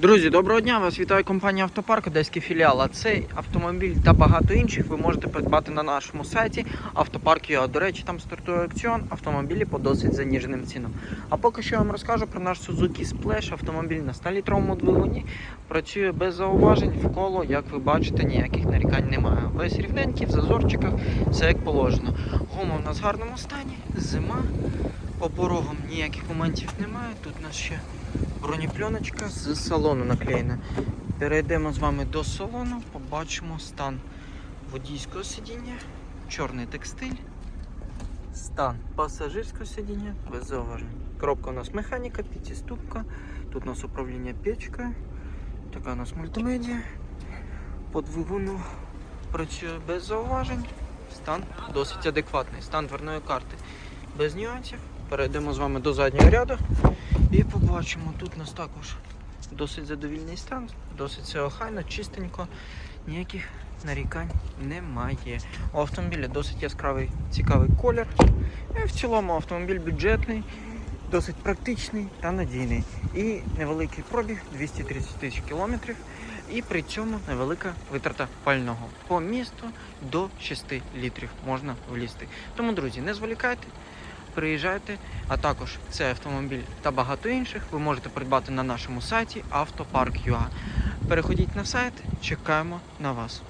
Друзі, доброго дня! Вас вітає компанія Автопарк, Одеський філіал. А цей автомобіль та багато інших ви можете придбати на нашому сайті Автопарк.ua. До речі, там стартує аукціон автомобілі по досить заніженим цінам. А поки що я вам розкажу про наш Suzuki Splash автомобіль на 100-літровому двигуні. Працює без зауважень, в коло, як ви бачите, ніяких нарікань немає. Весь рівненький, в зазорчиках, все як положено. Гума у нас в гарному стані, зима. По порогам ніяких моментів немає. Тут у нас ще бронепленочка з салону наклеєна. Перейдемо з вами до салону, побачимо стан водійського сидіння, чорний текстиль, стан пасажирського сидіння без зауважень. Коробка у нас механіка, п'ятиступка, тут у нас управління печкою, така у нас мультимедіа. По двигуну працює без зауважень. Стан досить адекватний. Стан дверної карти без нюансів. Перейдемо з вами до заднього ряду. І побачимо, тут у нас також досить задовільний стан, досить все охайно, чистенько, ніяких нарікань немає. У автомобіля досить яскравий, цікавий колір. І в цілому автомобіль бюджетний, досить практичний та надійний. І невеликий пробіг 230 тисяч кілометрів. І при цьому невелика витрата пального. По місту до 6 літрів можна влізти. Тому, друзі, не зволікайте приїжджайте. А також цей автомобіль та багато інших ви можете придбати на нашому сайті Автопарк.ua. Переходіть на сайт, чекаємо на вас.